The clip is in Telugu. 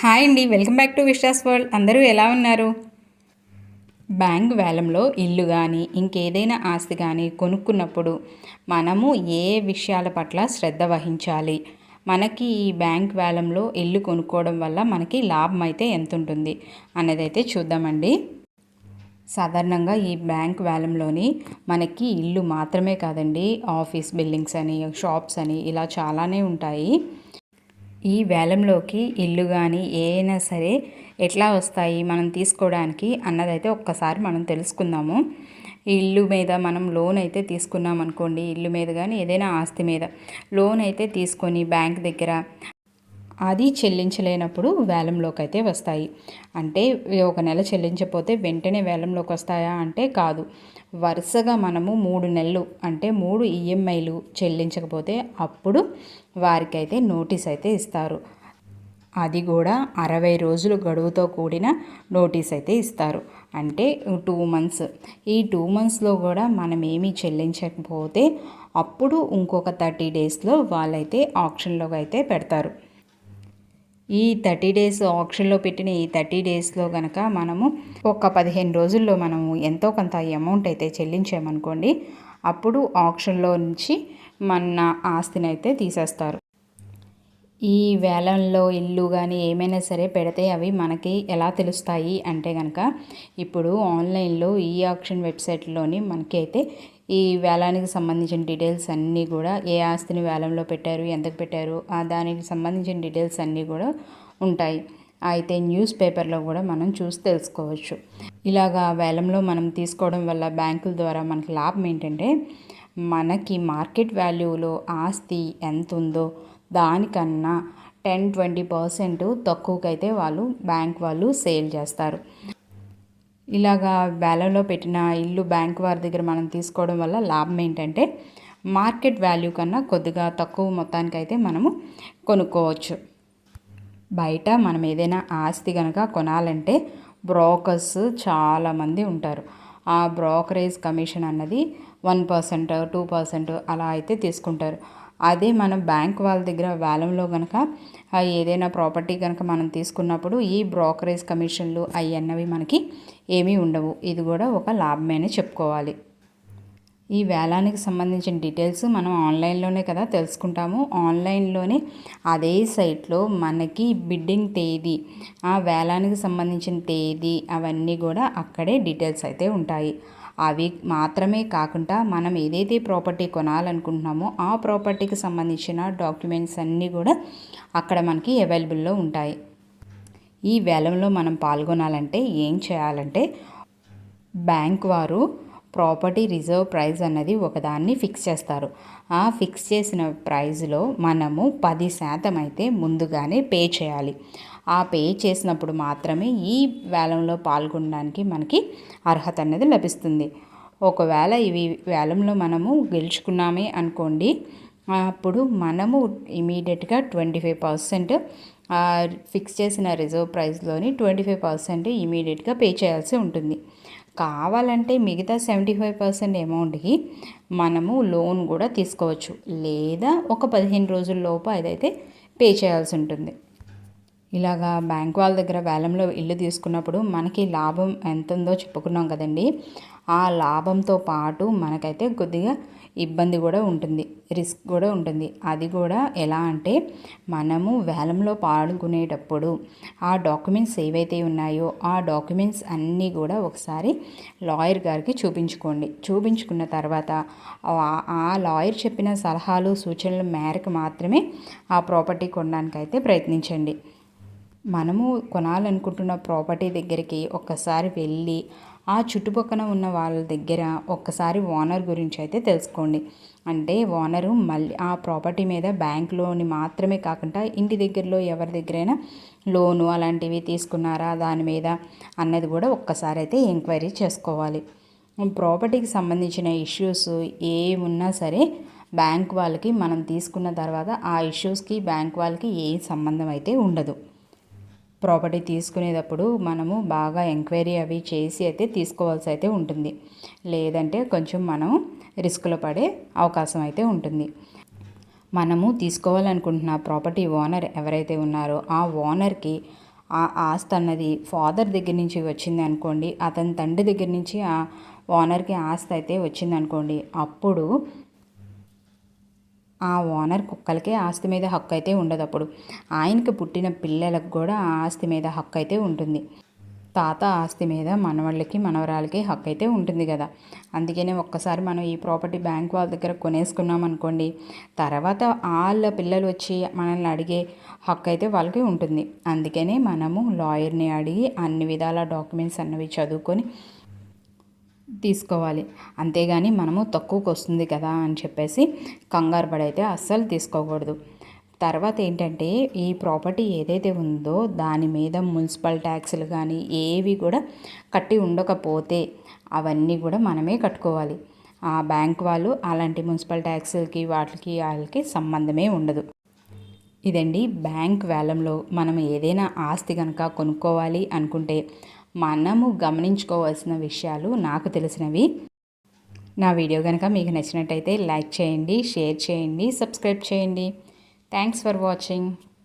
హాయ్ అండి welcome back to Vishwas world. అందరూ ఎలా ఉన్నారు? బ్యాంక్ వేలంలో ఇల్లు కానీ ఇంకేదైనా ఆస్తి కానీ కొనుక్కున్నప్పుడు మనము ఏ విషయాల పట్ల శ్రద్ధ వహించాలి? మనకి ఈ బ్యాంక్ వేలంలో ఇల్లు కొనుక్కోవడం వల్ల మనకి లాభం అయితే ఎంత ఉంటుంది అన్నదైతే చూద్దామండి. సాధారణంగా ఈ బ్యాంక్ వేలంలోని మనకి ఇల్లు మాత్రమే కాదండి ఆఫీస్ బిల్డింగ్స్ అని షాప్స్ అని ఇలా చాలానే ఉంటాయి. ఈ వేలంలోకి ఇల్లు కానీ ఏదైనా సరే ఎట్లా వస్తాయి మనం తీసుకోవడానికి అన్నదైతే ఒక్కసారి మనం తెలుసుకుందాము. ఇల్లు మీద మనం లోన్ అయితే తీసుకున్నాం అనుకోండి ఇల్లు మీద కానీ ఏదైనా ఆస్తి మీద లోన్ అయితే తీసుకొని బ్యాంక్ దగ్గర అది చెల్లించలేనప్పుడు వేలంలోకి అయితే వస్తాయి. అంటే ఒక నెల చెల్లించకపోతే వెంటనే వేలంలోకి వస్తాయా అంటే కాదు. వరుసగా మనము మూడు నెలలు అంటే మూడు ఈఎంఐలు చెల్లించకపోతే అప్పుడు వారికైతే నోటీస్ అయితే ఇస్తారు. అది కూడా అరవై రోజులు గడువుతో కూడిన నోటీస్ అయితే ఇస్తారు. అంటే టూ మంత్స్. ఈ టూ మంత్స్లో కూడా మనం ఏమీ చెల్లించకపోతే అప్పుడు ఇంకొక థర్టీ డేస్లో వాళ్ళైతే ఆప్షన్లోకి అయితే పెడతారు. ఈ థర్టీ డేస్ ఆప్షన్లో పెట్టిన ఈ థర్టీ డేస్లో కనుక మనము ఒక పదిహేను రోజుల్లో మనము ఎంతో కొంత అమౌంట్ అయితే చెల్లించామనుకోండి అప్పుడు ఆప్షన్లో నుంచి మన ఆస్తిని అయితే తీసేస్తారు. ఈ వేలంలో ఇల్లు కానీ ఏమైనా సరే పెడితే అవి మనకి ఎలా తెలుస్తాయి అంటే కనుక ఇప్పుడు ఆన్లైన్లో ఈ ఆప్షన్ వెబ్సైట్లోని మనకి అయితే ఈ వేలానికి సంబంధించిన డీటెయిల్స్ అన్నీ కూడా ఏ ఆస్తిని వేలంలో పెట్టారు ఎంతకు పెట్టారు ఆ దానికి సంబంధించిన డీటెయిల్స్ అన్నీ కూడా ఉంటాయి. అయితే న్యూస్ పేపర్లో కూడా మనం చూసి తెలుసుకోవచ్చు. ఇలాగా వేలంలో మనం తీసుకోవడం వల్ల బ్యాంకుల ద్వారా మనకి లాభం ఏంటంటే మనకి మార్కెట్ వాల్యూలో ఆస్తి ఎంత ఉందో దానికన్నా టెన్ ట్వంటీ పర్సెంట్ తక్కువకైతే వాళ్ళు బ్యాంక్ వాళ్ళు సేల్ చేస్తారు. ఇలాగా వేలంలో పెట్టిన ఇల్లు బ్యాంక్ వారి దగ్గర మనం తీసుకోవడం వల్ల లాభం ఏంటంటే మార్కెట్ వాల్యూ కన్నా కొద్దిగా తక్కువ మొత్తానికైతే మనము కొనుక్కోవచ్చు. బయట మనం ఏదైనా ఆస్తి కనుక కొనాలంటే బ్రోకర్స్ చాలామంది ఉంటారు. ఆ బ్రోకరేజ్ కమిషన్ అన్నది వన్ పర్సెంట్ టూ పర్సెంట్ అలా అయితే తీసుకుంటారు. అదే మనం బ్యాంక్ వాళ్ళ దగ్గర వేలంలో కనుక ఏదైనా ప్రాపర్టీ కనుక మనం తీసుకున్నప్పుడు ఈ బ్రోకరేజ్ కమిషన్లు అవన్నవి మనకి ఏమీ ఉండవు. ఇది కూడా ఒక లాభమేనే చెప్పుకోవాలి. ఈ వేలానికి సంబంధించిన డీటెయిల్స్ మనం ఆన్లైన్లోనే కదా తెలుసుకుంటాము. ఆన్లైన్లోనే అదే సైట్లో మనకి బిడ్డింగ్ తేదీ ఆ వేలానికి సంబంధించిన తేదీ అవన్నీ కూడా అక్కడే డీటెయిల్స్ అయితే ఉంటాయి. అవి మాత్రమే కాకుండా మనం ఏదైతే ప్రాపర్టీ కొనాలనుకుంటున్నామో ఆ ప్రాపర్టీకి సంబంధించిన డాక్యుమెంట్స్ అన్నీ కూడా అక్కడ మనకి అవైలబుల్లో ఉంటాయి. ఈ వేలంలో మనం పాల్గొనాలంటే ఏం చేయాలంటే బ్యాంక్ వారు ప్రాపర్టీ రిజర్వ్ ప్రైస్ అన్నది ఒకదాన్ని ఫిక్స్ చేస్తారు. ఆ ఫిక్స్ చేసిన ప్రైజ్లో మనము పది శాతం అయితే ముందుగానే పే చేయాలి. ఆ పే చేసినప్పుడు మాత్రమే ఈ వేలంలో పాల్గొనడానికి మనకి అర్హత అనేది లభిస్తుంది. ఒకవేళ ఇవి వేలంలో మనము గెలుచుకున్నామే అనుకోండి అప్పుడు మనము ఇమీడియట్గా ట్వంటీ ఫైవ్ పర్సెంట్ ఫిక్స్ చేసిన రిజర్వ్ ప్రైస్లోని ట్వంటీ ఫైవ్ పర్సెంట్ ఇమీడియట్గా పే చేయాల్సి ఉంటుంది. కావాలంటే మిగతా సెవెంటీ ఫైవ్ పర్సెంట్ అమౌంట్కి మనము లోన్ కూడా తీసుకోవచ్చు. లేదా ఒక పదిహేను రోజుల లోపు అదైతే పే చేయాల్సి ఉంటుంది. ఇలాగా బ్యాంక్ వాళ్ళ దగ్గర వేలంలో ఇల్లు తీసుకున్నప్పుడు మనకి లాభం ఎంత ఉందో చెప్పుకున్నాం కదండి. ఆ లాభంతో పాటు మనకైతే కొద్దిగా ఇబ్బంది కూడా ఉంటుంది రిస్క్ కూడా ఉంటుంది. అది కూడా ఎలా అంటే మనము వేలంలో పాల్గొనేటప్పుడు ఆ డాక్యుమెంట్స్ ఏవైతే ఉన్నాయో ఆ డాక్యుమెంట్స్ అన్నీ కూడా ఒకసారి లాయర్ గారికి చూపించుకోండి. చూపించుకున్న తర్వాత ఆ లాయర్ చెప్పిన సలహాలు సూచనల మేరకు మాత్రమే ఆ ప్రాపర్టీ కొనడానికైతే ప్రయత్నించండి. మనము కొనాలనుకుంటున్న ప్రాపర్టీ దగ్గరికి ఒక్కసారి వెళ్ళి ఆ చుట్టుపక్కన ఉన్న వాళ్ళ దగ్గర ఒక్కసారి ఓనర్ గురించి అయితే తెలుసుకోండి. అంటే ఓనరు మళ్ళీ ఆ ప్రాపర్టీ మీద బ్యాంక్ లోన్ మాత్రమే కాకుండా ఇంటి దగ్గరలో ఎవరి దగ్గరైనా లోను అలాంటివి తీసుకున్నారా దాని మీద అన్నది కూడా ఒక్కసారి అయితే ఎంక్వైరీ చేసుకోవాలి. ప్రాపర్టీకి సంబంధించిన ఇష్యూస్ ఏమున్నా సరే బ్యాంక్ వాళ్ళకి మనం తీసుకున్న తర్వాత ఆ ఇష్యూస్కి బ్యాంక్ వాళ్ళకి ఏ సంబంధం అయితే ఉండదు. ప్రాపర్టీ తీసుకునేటప్పుడు మనము బాగా ఎంక్వైరీ అవి చేసి అయితే తీసుకోవాల్సి అయితే ఉంటుంది. లేదంటే కొంచెం మనం రిస్క్లో పడే అవకాశం అయితే ఉంటుంది. మనము తీసుకోవాలనుకుంటున్న ప్రాపర్టీ ఓనర్ ఎవరైతే ఉన్నారో ఆ ఓనర్కి ఆ ఆస్తి అన్నది ఫాదర్ దగ్గర నుంచి వచ్చింది అనుకోండి అతని తండ్రి దగ్గర నుంచి ఆ ఓనర్కి ఆస్తి అయితే వచ్చింది అనుకోండి అప్పుడు ఆ ఓనర్ కుక్కలకే ఆస్తి మీద హక్కు అయితే ఉండదు అప్పుడు ఆయనకి పుట్టిన పిల్లలకు కూడా ఆ ఆస్తి మీద హక్కు అయితే ఉంటుంది. తాత ఆస్తి మీద మనవాళ్ళకి మనవరాలకి హక్కు అయితే ఉంటుంది కదా. అందుకనే ఒక్కసారి మనం ఈ ప్రాపర్టీ బ్యాంక్ వాళ్ళ దగ్గర కొనేసుకున్నాం అనుకోండి తర్వాత వాళ్ళ పిల్లలు వచ్చి మనల్ని అడిగే హక్కు అయితే వాళ్ళకి ఉంటుంది. అందుకనే మనము లాయర్ని అడిగి అన్ని విధాల డాక్యుమెంట్స్ అన్నవి చదువుకొని తీసుకోవాలి. అంతేగాని మనము తక్కువకు వస్తుంది కదా అని చెప్పేసి కంగారు పడైతే అస్సలు తీసుకోకూడదు. తర్వాత ఏంటంటే ఈ ప్రాపర్టీ ఏదైతే ఉందో దాని మీద మున్సిపల్ ట్యాక్సులు కానీ ఏవి కూడా కట్టి ఉండకపోతే అవన్నీ కూడా మనమే కట్టుకోవాలి. ఆ బ్యాంక్ వాళ్ళు అలాంటి మున్సిపల్ ట్యాక్స్కి వాటికి వాళ్ళకి సంబంధమే ఉండదు. ఇదండి బ్యాంక్ వేలంలో మనం ఏదైనా ఆస్తి కనుక కొనుక్కోవాలి అనుకుంటే మనము గమనించుకోవాల్సిన విషయాలు నాకు తెలిసినవి. నా వీడియో కనుక మీకు నచ్చినట్టయితే లైక్ చేయండి షేర్ చేయండి సబ్స్క్రైబ్ చేయండి. Thanks for watching